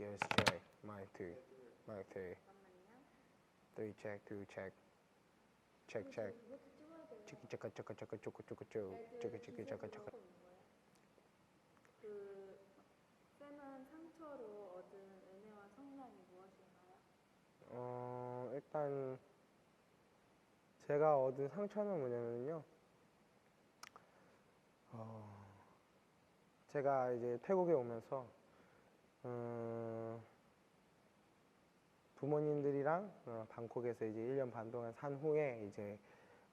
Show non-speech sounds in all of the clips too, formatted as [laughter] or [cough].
Yes, check. Mic two. Mic three. Three check, two check. Check, check. 치키 차카 차카 차카 쪼꼬 쪼꼬 쪼. 치키 치키 차카 차카. 그 쌤은 상처로 얻은 은혜와 성량이 무엇인가요? 어, 일단 제가 얻은 상처는 뭐냐면요. 어, 제가 이제 태국에 오면서 음, 부모님들이랑 어, 방콕에서 이제 1년 반 동안 산 후에 이제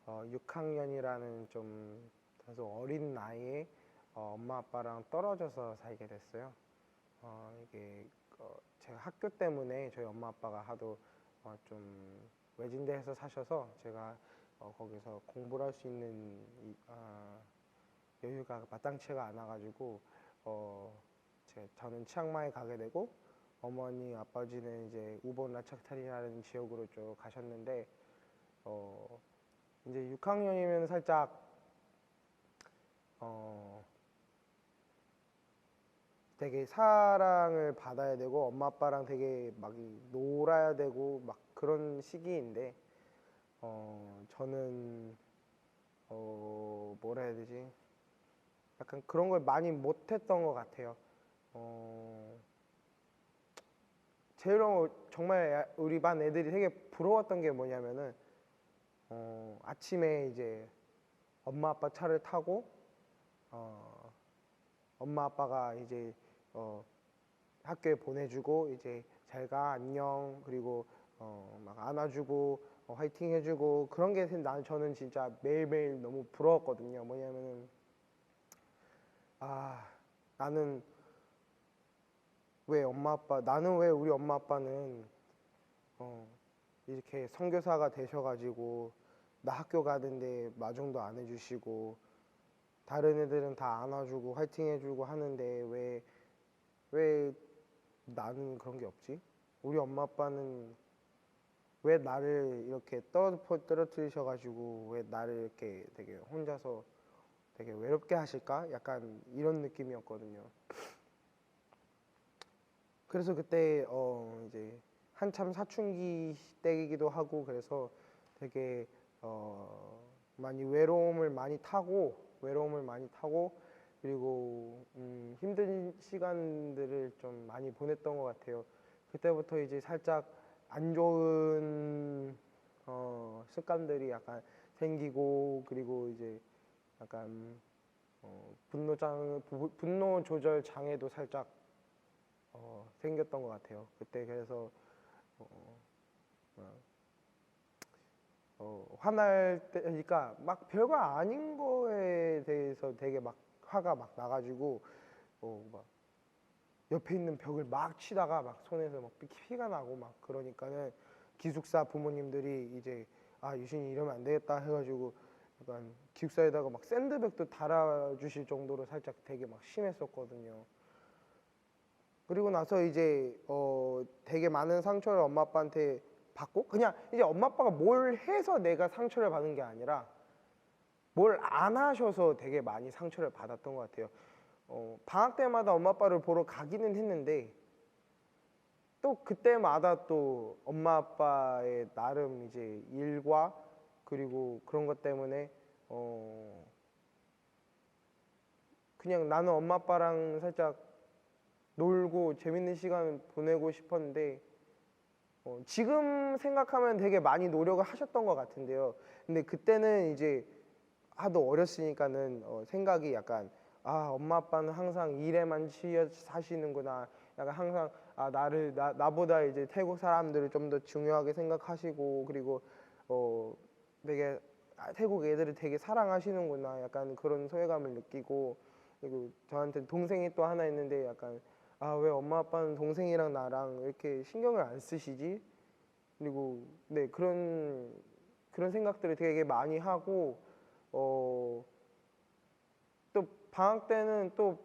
어, 6학년이라는 좀 다소 어린 나이에 어, 엄마 아빠랑 떨어져서 살게 됐어요. 어, 이게 어, 제가 학교 때문에 저희 엄마 아빠가 하도 어, 좀 외진데에서 사셔서 제가 어, 거기서 공부를 할 수 있는 이, 아, 여유가 마땅치가 않아가지고 어, 제, 저는 치앙마이 가게 되고 어머니 아버지는 이제 우본 라차타리라는 지역으로 쭉 가셨는데 어, 이제 6학년이면 살짝 어, 되게 사랑을 받아야 되고 엄마 아빠랑 되게 막 이- 놀아야 되고 막 그런 시기인데 어 저는 어 뭐라 해야 되지? 약간 그런 걸 많이 못했던 것 같아요 어 제일 어, 정말 우리 반 애들이 되게 부러웠던 게 뭐냐면은 어 아침에 이제 엄마 아빠 차를 타고 어 엄마 아빠가 이제 어 학교에 보내주고 이제 잘 가 안녕 그리고 어 막 안아주고 어, 화이팅 해주고 그런 게 나는 저는 진짜 매일매일 너무 부러웠거든요. 뭐냐면은 아 나는 왜 엄마 아빠 나는 왜 우리 엄마 아빠는 어 이렇게 선교사가 되셔가지고 나 학교 가는데 마중도 안 해주시고 다른 애들은 다 안아주고 화이팅 해주고 하는데 왜, 왜 나는 그런 게 없지? 우리 엄마 아빠는 왜 나를 이렇게 떨어뜨, 떨어뜨리셔가지고 왜 나를 이렇게 되게 혼자서 되게 외롭게 하실까? 약간 이런 느낌이었거든요. 그래서 그때 어 이제 한참 사춘기 때이기도 하고 그래서 되게 어 많이 외로움을 많이 타고 외로움을 많이 타고 그리고 음, 힘든 시간들을 좀 많이 보냈던 것 같아요. 그때부터 이제 살짝 안 좋은 어, 습관들이 약간 생기고 그리고 이제 약간 어, 분노장 부- 분노 조절 장애도 살짝 어, 생겼던 것 같아요. 그때 그래서 어, 어, 어, 화날 때, 그러니까 막 별거 아닌 거에 대해서 되게 막 화가 막 나가지고, 어, 막 옆에 있는 벽을 막 치다가 막 손에서 막 피- 피가 나고 막 그러니까는 기숙사 부모님들이 이제 아, 유신이 이러면 안 되겠다 해가지고 약간 기숙사에다가 막 샌드백도 달아주실 정도로 살짝 되게 막 심했었거든요. 그리고 나서 이제 어 되게 많은 상처를 엄마 아빠한테 받고 그냥 이제 엄마 아빠가 뭘 해서 내가 상처를 받은 게 아니라 뭘 안 하셔서 되게 많이 상처를 받았던 것 같아요. 어, 방학 때마다 엄마 아빠를 보러 가기는 했는데 또 그때마다 또 엄마 아빠의 나름 이제 일과 그리고 그런 것 때문에 어 그냥 나는 엄마 아빠랑 살짝 놀고 재밌는 시간 보내고 싶었는데 어, 지금 생각하면 되게 많이 노력을 하셨던 것 같은데요. 근데 그때는 이제 하도 어렸으니까는 어, 생각이 약간 아 엄마 아빠는 항상 일에만 치여 사시는구나. 약간 항상 아 나를 나 나보다 이제 태국 사람들을 좀 더 중요하게 생각하시고 그리고 어 되게 아, 태국 애들을 되게 사랑하시는구나. 약간 그런 소외감을 느끼고 그리고 저한테 동생이 또 하나 있는데 약간 아 왜 엄마 아빠는 동생이랑 나랑 이렇게 신경을 안 쓰시지? 그리고 네 그런 그런 생각들을 되게 많이 하고 어 또 방학 때는 또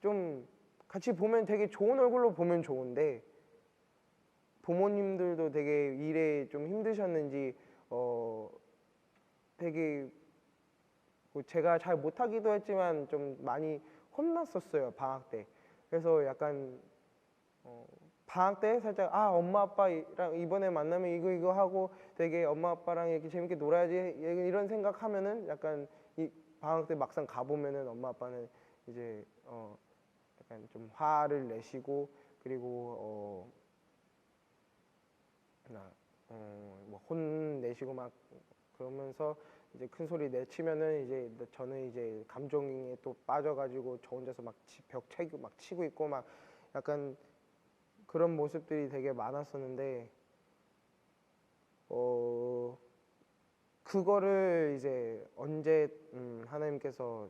좀 같이 보면 되게 좋은 얼굴로 보면 좋은데 부모님들도 되게 일에 좀 힘드셨는지 어 되게 뭐 제가 잘 못하기도 했지만 좀 많이 혼났었어요 방학 때. 그래서 약간 어, 방학 때 살짝 아 엄마 아빠랑 이번에 만나면 이거 이거 하고 되게 엄마 아빠랑 이렇게 재밌게 놀아야지 이런 생각하면은 약간 이 방학 때 막상 가보면은 엄마 아빠는 이제 어 약간 좀 화를 내시고 그리고 어 나, 어, 뭐 혼내시고 막 그러면서 이제 큰 소리 내치면은 이제 저는 이제 감정에 또 빠져가지고 저 혼자서 막벽 치고 막 치고 있고 막 약간 그런 모습들이 되게 많았었는데 어 그거를 이제 언제 음, 하나님께서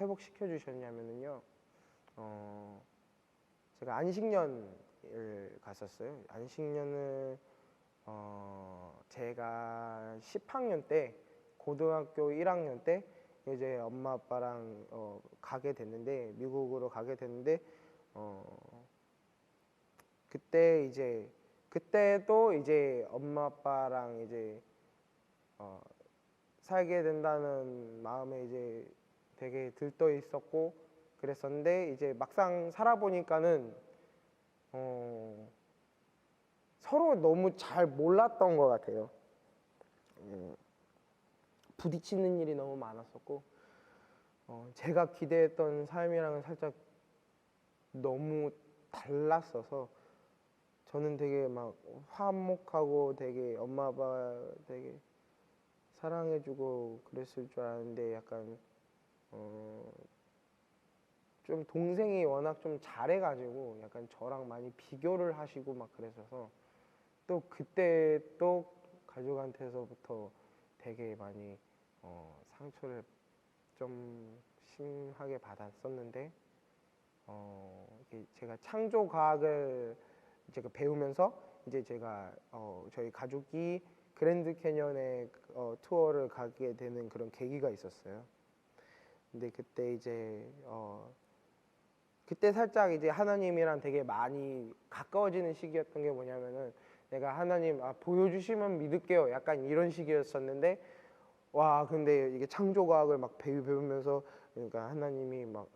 회복시켜 주셨냐면은요 어 제가 안식년을 갔었어요. 안식년을 어 제가 10학년 때 고등학교 1학년 때 이제 엄마 아빠랑 어 가게 됐는데 미국으로 가게 됐는데 어 그때 이제 그때도 이제 엄마 아빠랑 이제 어 살게 된다는 마음에 이제 되게 들떠 있었고 그랬었는데 이제 막상 살아보니까는 어 서로 너무 잘 몰랐던 것 같아요. 음, 부딪히는 일이 너무 많았었고 어, 제가 기대했던 삶이랑은 살짝 너무 달랐어서 저는 되게 막 화목하고 되게 엄마 아빠 되게 사랑해주고 그랬을 줄 알았는데 약간 어, 좀 동생이 워낙 좀 잘해가지고 약간 저랑 많이 비교를 하시고 막 그랬어서 또 그때 또 가족한테서부터 되게 많이 어, 상처를 좀 심하게 받았었는데 어, 제가 창조 과학을 제가 배우면서 이제 제가 어, 저희 가족이 그랜드 캐년에 어, 투어를 가게 되는 그런 계기가 있었어요. 근데 그때 이제 어, 그때 살짝 이제 하나님이랑 되게 많이 가까워지는 시기였던 게 뭐냐면은 내가 하나님 아, 보여주시면 믿을게요. 약간 이런 식이었었는데 와 근데 이게 창조과학을 막 배우 배우면서 그러니까 하나님이 막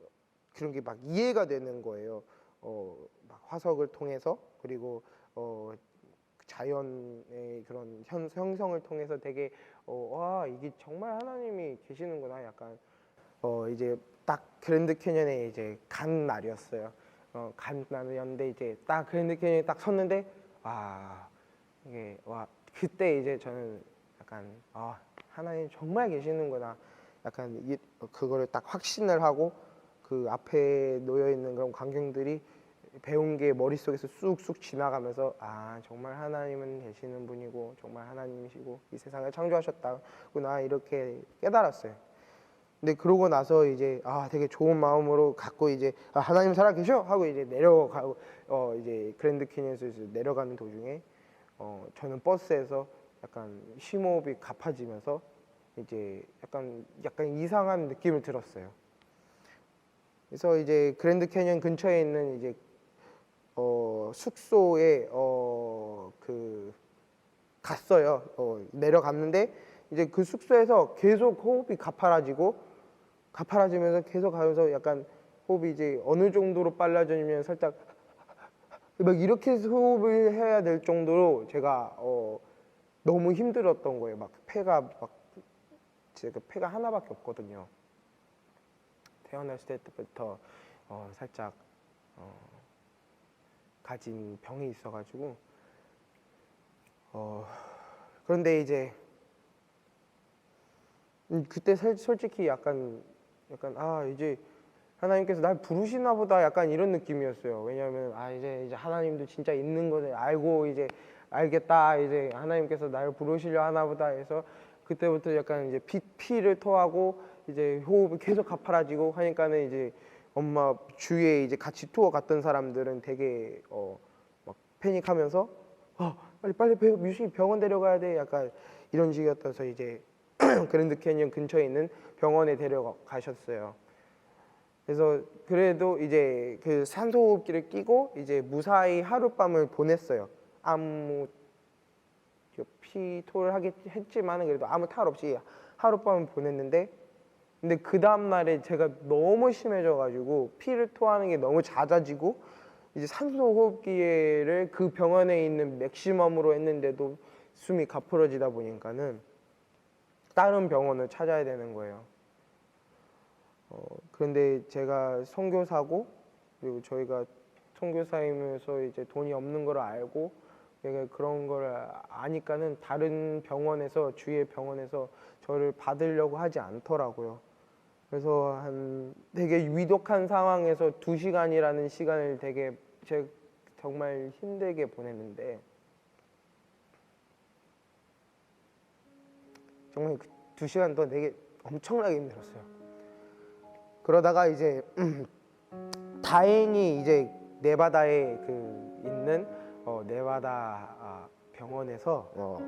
그런 게 막 이해가 되는 거예요. 어, 막 화석을 통해서 그리고 어, 자연의 그런 현, 형성을 통해서 되게 어, 와 이게 정말 하나님이 계시는구나 약간 어 이제 딱 그랜드 캐년에 이제 간 날이었어요. 어, 간 날이었는데 이제 딱 그랜드 캐년에 딱 섰는데 아 이게 와 그때 이제 저는 약간 아 하나님 정말 계시는구나 약간 이, 그거를 딱 확신을 하고 그 앞에 놓여 있는 그런 광경들이 배운 게 머릿속에서 쑥쑥 지나가면서 아 정말 하나님은 계시는 분이고 정말 하나님이시고 이 세상을 창조하셨다구나 이렇게 깨달았어요. 근데 그러고 나서 이제 아 되게 좋은 마음으로 갖고 이제 아, 하나님 살아 계셔 하고 이제 내려가고 어 이제 그랜드 캐니언에서 내려가는 도중에 어 저는 버스에서 약간 심호흡이 가파지면서 이제 약간 약간 이상한 느낌을 들었어요. 그래서 이제 그랜드 캐니언 근처에 있는 이제 어 숙소에 어그 갔어요. 어 내려갔는데 이제 그 숙소에서 계속 호흡이 가파라지고 가파라지면서 계속 가면서 약간 호흡이 이제 어느 정도로 빨라지면 살짝 [laughs] 막 이렇게 호흡을 해야 될 정도로 제가 어 너무 힘들었던 거예요. 막 폐가 막 제가 폐가 하나밖에 없거든요. 태어났을 때부터 어 살짝 어 가진 병이 있어가지고 어 그런데 이제 음, 그때 살- 솔직히 약간 약간 아 이제 하나님께서 날 부르시나 보다 약간 이런 느낌이었어요. 왜냐하면 아 이제 이제 하나님도 진짜 있는 것을 알고 이제 알겠다. 이제 하나님께서 나를 부르시려 하나 보다 해서 그때부터 약간 이제 피, 피를 토하고 이제 호흡이 계속 가파라지고 하니까는 이제 엄마 주위에 이제 같이 투어 갔던 사람들은 되게 어 막 패닉하면서 아 빨리 빨리 배- 뮤식이 병원 데려가야 돼. 약간 이런 식이었어서 이제 [clears throat] 그랜드 캐니언 근처에 있는 병원에 데려가셨어요. 그래서 그래도 이제 그 산소호흡기를 끼고 이제 무사히 하룻밤을 보냈어요. 아무 피토를 하겠 했지만은 그래도 아무 탈 없이 하룻밤을 보냈는데 근데 그 다음 날에 제가 너무 심해져가지고 피를 토하는 게 너무 잦아지고 이제 산소 호흡기를 그 병원에 있는 맥시멈으로 했는데도 숨이 가풀어지다 보니까는 다른 병원을 찾아야 되는 거예요. 어, 그런데 제가 선교사고 그리고 저희가 선교사이면서 이제 돈이 없는 걸 알고 내가 그런 걸 아니까는 다른 병원에서 주위의 병원에서 저를 받으려고 하지 않더라고요. 그래서 한 되게 위독한 상황에서 두 시간이라는 시간을 되게 제 정말 힘들게 보냈는데 정말 그 두 시간 동안 되게 엄청나게 힘들었어요. 그러다가 이제 다행히 이제 네바다에 그 있는 어, 네바다 아, 병원에서 어,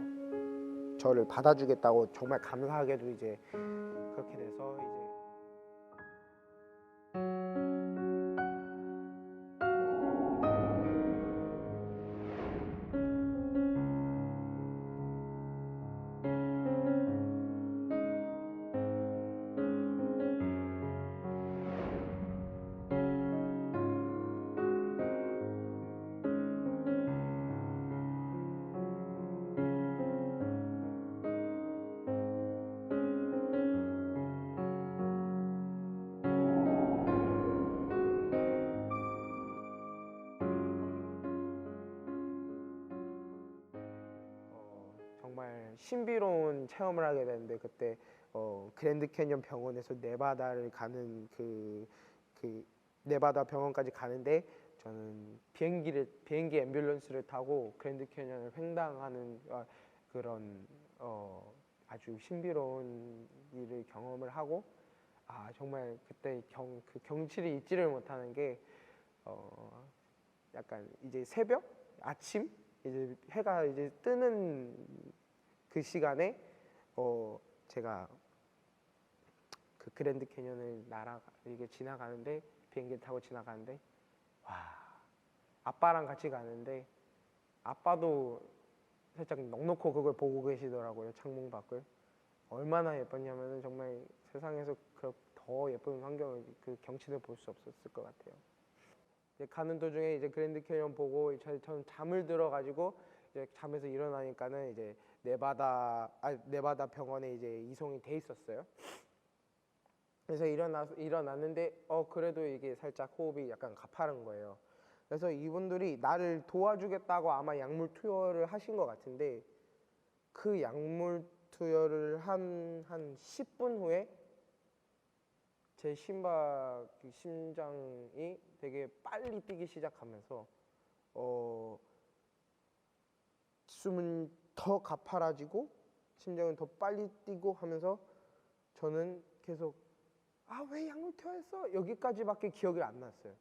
저를 받아주겠다고 정말 감사하게도 이제 그렇게 돼서 이제 신비로운 체험을 하게 되는데 그때 어, 그랜드 캐년 병원에서 네바다를 가는 그, 그 네바다 병원까지 가는데 저는 비행기를 비행기 앰뷸런스를 타고 그랜드 캐년을 횡단하는 어, 그런 어, 아주 신비로운 일을 경험을 하고 아 정말 그때 경, 그 경치를 잊지를 못하는 게 어, 약간 이제 새벽? 아침? 이제 해가 이제 뜨는 그 시간에 어 제가 그 그랜드 캐년을 날아 이게 지나가는데 비행기 타고 지나가는데 와 아빠랑 같이 가는데 아빠도 살짝 넉넉히 그걸 보고 계시더라고요 창문 밖을 얼마나 예뻤냐면은 정말 세상에서 그더 예쁜 환경을 그 경치를 볼 수 없었을 것 같아요. 이제 가는 도중에 이제 그랜드 캐년 보고 저- 저는 잠을 들어가지고 이제 잠에서 일어나니까는 이제 네바다 아 네바다 병원에 이제 이송이 돼 있었어요. 그래서 일어나 일어났는데 어 그래도 이게 살짝 호흡이 약간 가파른 거예요. 그래서 이분들이 나를 도와주겠다고 아마 약물 투여를 하신 것 같은데 그 약물 투여를 한한 10분 후에 제 심박 그 심장이 되게 빨리 뛰기 시작하면서 어 숨은 더 가파라지고 심장은 더 빨리 뛰고 하면서 저는 계속 아 왜 약물 투하했어 여기까지밖에 기억이 안 났어요.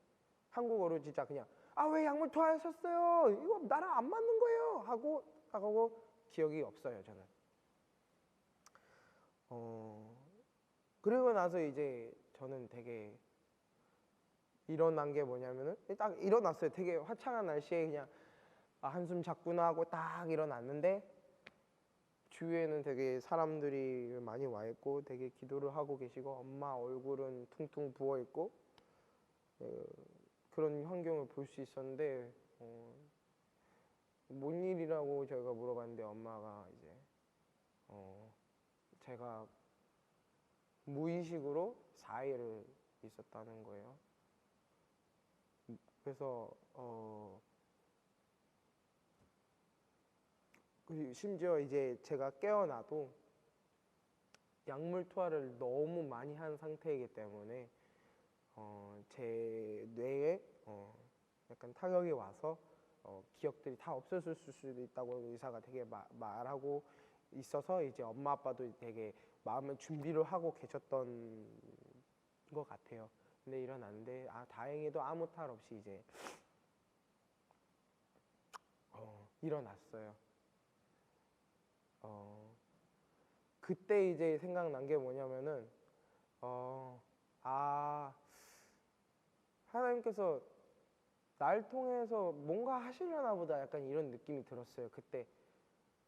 한국어로 진짜 그냥 아 왜 약물 투하하셨어요? 이거 나랑 안 맞는 거예요. 하고 하고 기억이 없어요 저는. 어 그리고 나서 이제 저는 되게 일어난 게 뭐냐면은 딱 일어났어요. 되게 화창한 날씨에 그냥 아, 한숨 잤구나 하고 딱 일어났는데 주위에는 되게 사람들이 많이 와 있고 되게 기도를 하고 계시고 엄마 얼굴은 퉁퉁 부어 있고 어, 그런 환경을 볼 수 있었는데 어, 뭔 일이라고 제가 물어봤는데 엄마가 이제 어, 제가 무의식으로 4일을 있었다는 거예요. 그래서 어 그리고 심지어 이제 제가 깨어나도 약물 투하를 너무 많이 한 상태이기 때문에 어, 제 뇌에 어, 약간 타격이 와서 어, 기억들이 다 없어질 수도 있다고 의사가 되게 마- 말하고 있어서 이제 엄마 아빠도 되게 마음의 준비를 하고 계셨던 것 같아요. 근데 일어났는데 아 다행히도 아무 탈 없이 이제 어, 일어났어요. 어, 그때 이제 생각난 게 뭐냐면은 어, 아 하나님께서 날 통해서 뭔가 하시려나 보다 약간 이런 느낌이 들었어요. 그때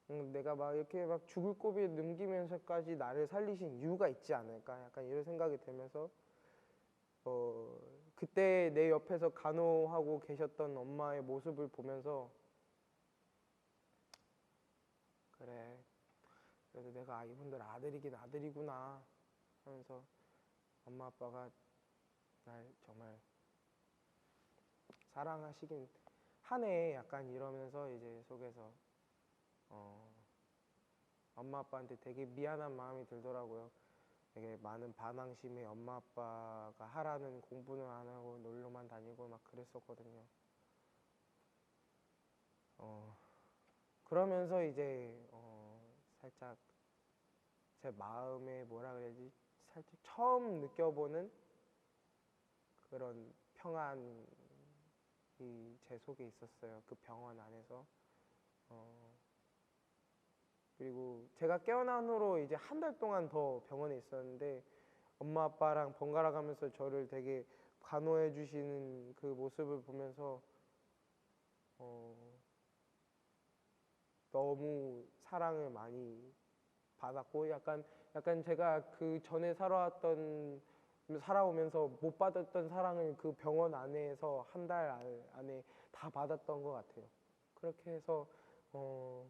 음, 내가 막 이렇게 막 죽을 고비에 넘기면서까지 나를 살리신 이유가 있지 않을까 약간 이런 생각이 들면서 어, 그때 내 옆에서 간호하고 계셨던 엄마의 모습을 보면서 그래 그래도 내가 아, 이분들 아들이긴 아들이구나 하면서 엄마 아빠가 날 정말 사랑하시긴 하네 약간 이러면서 이제 속에서 어, 엄마 아빠한테 되게 미안한 마음이 들더라고요. 되게 많은 반항심에 엄마 아빠가 하라는 공부는 안 하고 놀러만 다니고 막 그랬었거든요. 어, 그러면서 이제 어, 살짝 제 마음에 뭐라 그래야지 살짝 처음 느껴보는 그런 평안이 제 속에 있었어요. 그 병원 안에서. 어, 그리고 제가 깨어난 후로 이제 한 달 동안 더 병원에 있었는데 엄마 아빠랑 번갈아 가면서 저를 되게 간호해 주시는 그 모습을 보면서 어, 너무 사랑을 많이 받았고 약간 약간 제가 그 전에 살아왔던 살아오면서 못 받았던 사랑을 그 병원 안에서 한 달 안에 다 받았던 것 같아요. 그렇게 해서 어,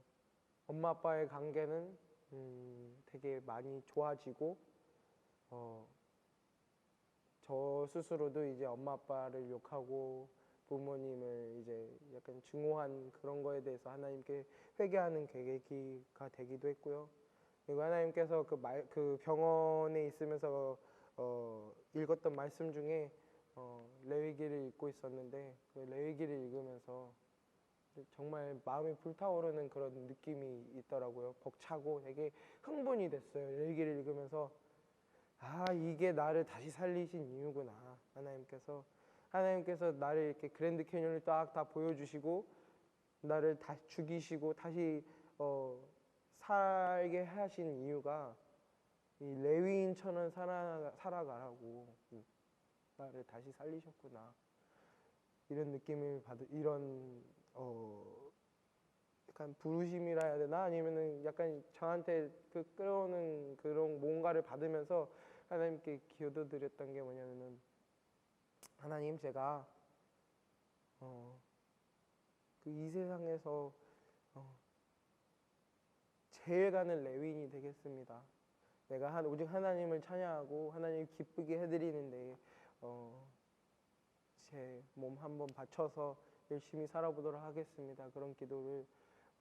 엄마 아빠의 관계는 음, 되게 많이 좋아지고 어, 저 스스로도 이제 엄마 아빠를 욕하고 부모님을 이제 약간 증오한 그런 거에 대해서 하나님께 회개하는 계기가 되기도 했고요. 그리고 하나님께서 그, 말, 그 병원에 있으면서 어, 읽었던 말씀 중에 어, 레위기를 읽고 있었는데 그 레위기를 읽으면서 정말 마음이 불타오르는 그런 느낌이 있더라고요. 벅차고 되게 흥분이 됐어요. 레위기를 읽으면서 아 이게 나를 다시 살리신 이유구나 하나님께서 하나님께서 나를 이렇게 그랜드 캐년을 딱 다 보여주시고 나를 다시 죽이시고 다시 어, 살게 하신 이유가 이 레위인처럼 살아, 살아가라고 음, 나를 다시 살리셨구나. 이런 느낌을 받을 이런 어 약간 부르심이라 해야 되나? 아니면은 약간 저한테 그 끌어오는 그런 뭔가를 받으면서 하나님께 기도 드렸던 게 뭐냐면은 하나님 제가 어 그 이 세상에서 어 제일 가는 레위인이 되겠습니다. 내가 한 오직 하나님을 찬양하고 하나님 기쁘게 해드리는데 어, 제 몸 한번 바쳐서 열심히 살아보도록 하겠습니다. 그런 기도를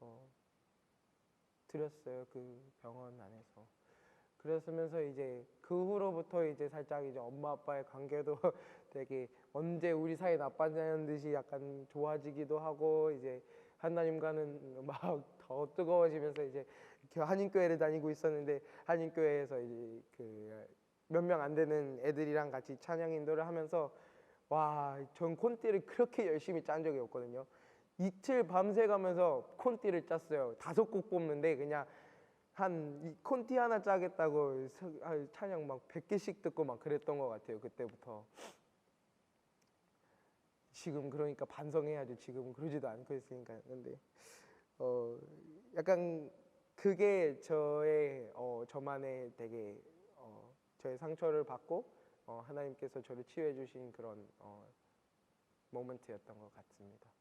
어, 드렸어요 그 병원 안에서. 그랬으면서 이제 그 후로부터 이제 살짝 이제 엄마 아빠의 관계도 [laughs] 되게 언제 우리 사이 나빠지는 듯이 약간 좋아지기도 하고 이제 하나님과는 막 [laughs] 더 뜨거워지면서 이제 한인교회를 다니고 있었는데 한인교회에서 이제 그 몇 명 안 되는 애들이랑 같이 찬양 인도를 하면서 와, 전 콘티를 그렇게 열심히 짠 적이 없거든요. 이틀 밤새 가면서 콘티를 짰어요. 다섯 곡 뽑는데 그냥 한이 콘티 하나 짜겠다고 서- 아, 찬양 막 100개씩 듣고 막 그랬던 것 같아요. 그때부터. 지금 그러니까 반성해야죠. 지금은 그러지도 않고 있으니까. 근데 어 약간 그게 저의 어 저만의 되게 어 저의 상처를 받고 어 하나님께서 저를 치유해 주신 그런 어 모멘트였던 것 같습니다.